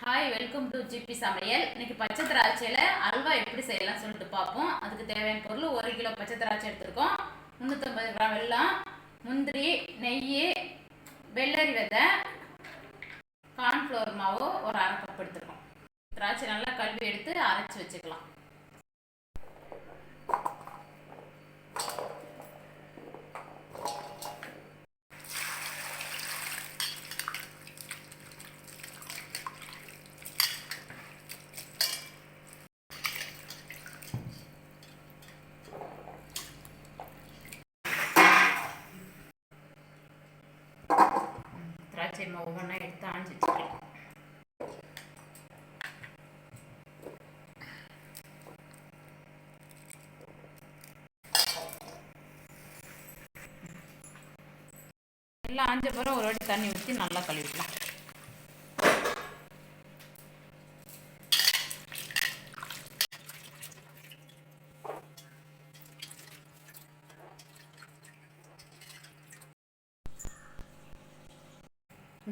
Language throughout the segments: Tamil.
ஹாய் வெல்கம் டு ஜிபி சமையல். இன்னைக்கு பச்சை திராட்சையில் அல்வா எப்படி செய்யலாம் சொல்லிட்டு பார்ப்போம். அதுக்கு தேவையான பொருள் ஒரு கிலோ பச்சை திராட்சை எடுத்துருக்கோம். முந்நூற்றம்பது கிராம் வெல்லம் முந்திரி நெய் வெள்ளரி விதை கார்ன்ஃப்ளவர் மாவு ஒரு அரை கப் எடுத்துருக்கோம். திராட்சை நல்லா கழுவி எடுத்து அரைச்சி வச்சுக்கலாம். திராட்சை மாவு ஒவ்வொன்றா எடுத்து ஆஞ்சி வச்சுக்கலாம். எல்லாம் ஆஞ்ச பிறகு ஒரு வாட்டி தண்ணி ஊற்றி நல்லா கழுவிக்கலாம்.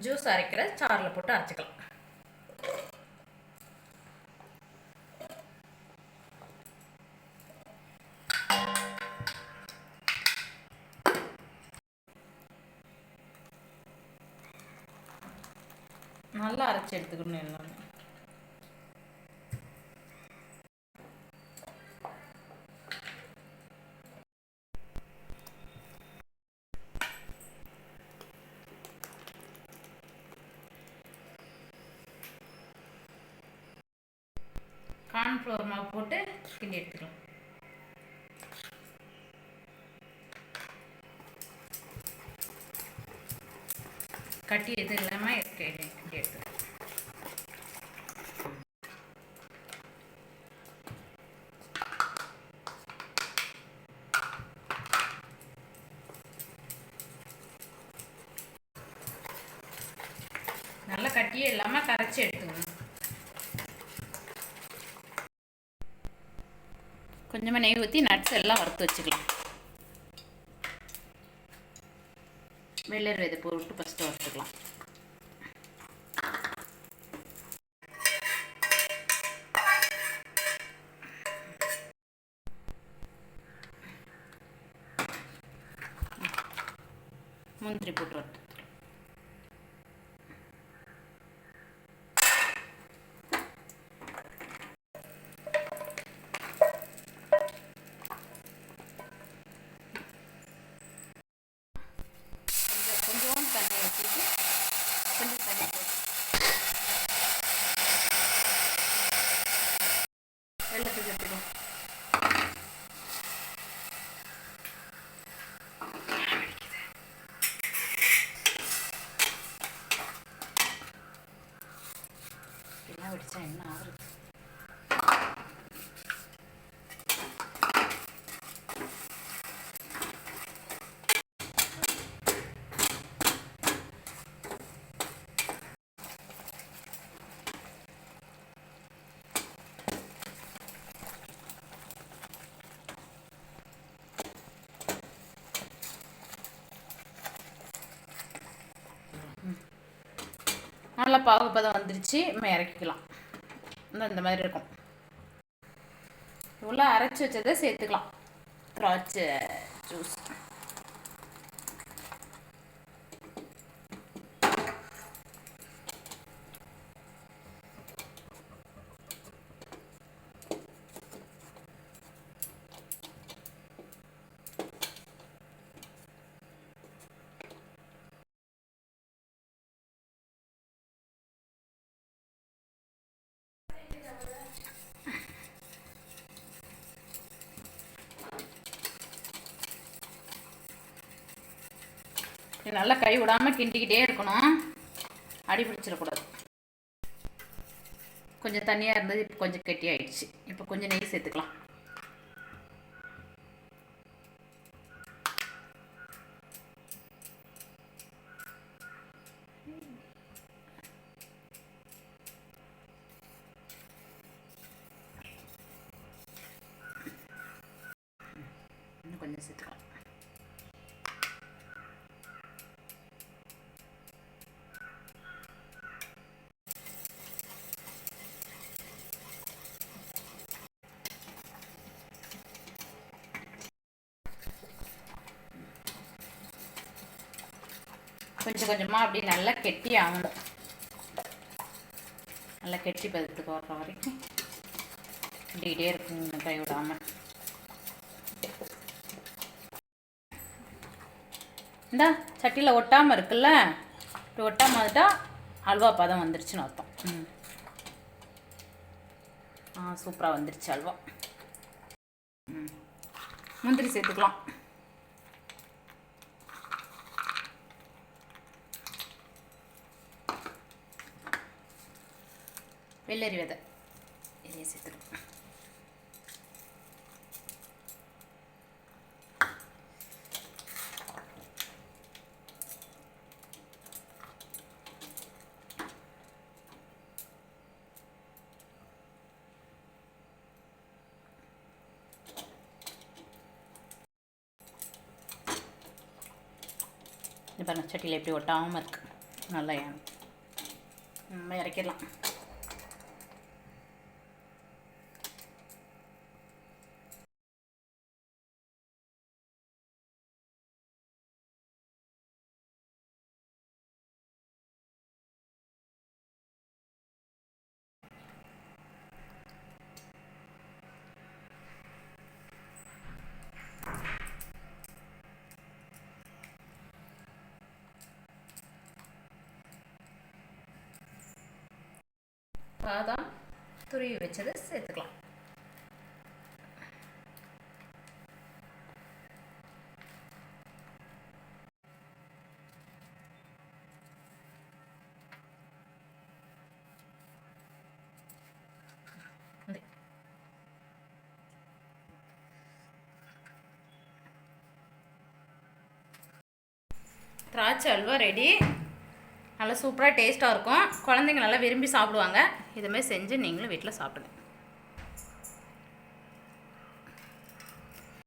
ஜூஸ் அரைக்கிற சாரில் போட்டு அரைச்சிக்கலாம். நல்லா அரைச்சி எடுத்துக்கணும் எல்லாம் கார்ன்ஃப்ளவர் மாவு போட்டு கிண்டி எடுத்துக்கலாம். கட்டி எதுவும் இல்லாமல் எடுத்து கிண்டி எடுத்துக்கலாம். நல்லா கட்டியே இல்லாமல் கரைச்சி எடுத்துக்கணும் கொஞ்சமாக நெய் ஊற்றி நட்ஸ் எல்லாம் வறுத்து வச்சுக்கலாம். வெள்ளர் விதை போட்டு ஃபஸ்ட்டு வறுத்துக்கலாம். முந்திரி போட்டு வறுத்து ഞാൻ പിടിച്ച എണ്ണ நல்லா பாகுப்பதம் வந்துருச்சு. நம்ம இறக்கிக்கலாம். இந்த இந்த மாதிரி இருக்கும். இவ்வளோ அரைச்சி வச்சதை சேர்த்துக்கலாம். திராட்சை ஜூஸ். நல்லா கை விடாமல் கிண்டிக்கிட்டே இருக்கணும். அடி பிடிச்சிடக்கூடாது. கொஞ்சம் தண்ணியாக இருந்தது இப்போ கொஞ்சம் கெட்டி ஆயிடுச்சு இப்போ கொஞ்சம் நெய் சேர்த்துக்கலாம். கொஞ்சம் சேர்த்துக்கலாம் கொஞ்சம் கொஞ்சமாக அப்படி நல்லா கெட்டி ஆகணும். நல்லா கெட்டி பதத்துக்கு வர்ற வரைக்கும் இப்படிக்கிட்டே இருக்கும் கை விடாமல் இந்த சட்டியில் ஒட்டாமல் இருக்குல்ல? இப்படி ஒட்டாமல் வந்துட்டால் அல்வா பதம் வந்துருச்சுன்னு அர்த்தம். ம். ஆ சூப்பராக வந்துருச்சு அல்வா. ம். முந்திரி சேர்த்துக்கலாம். வெள்ளரி விதை. இதையும் சேர்த்துக்கலாம். இப்போ சட்டியில் எப்படி ஒட்டாமல் இருக்குது நல்லா ஏன் நம்ம இறக்கிடலாம். பாதாம் துருவி வச்சதை சேர்த்துக்கலாம் திராட்சை அல்வா ரெடி நல்லா சூப்பராக டேஸ்ட்டாக இருக்கும். குழந்தைங்க நல்லா விரும்பி சாப்பிடுவாங்க. இதுமாதிரி செஞ்சு நீங்களும் வீட்டில் சாப்பிடுங்க.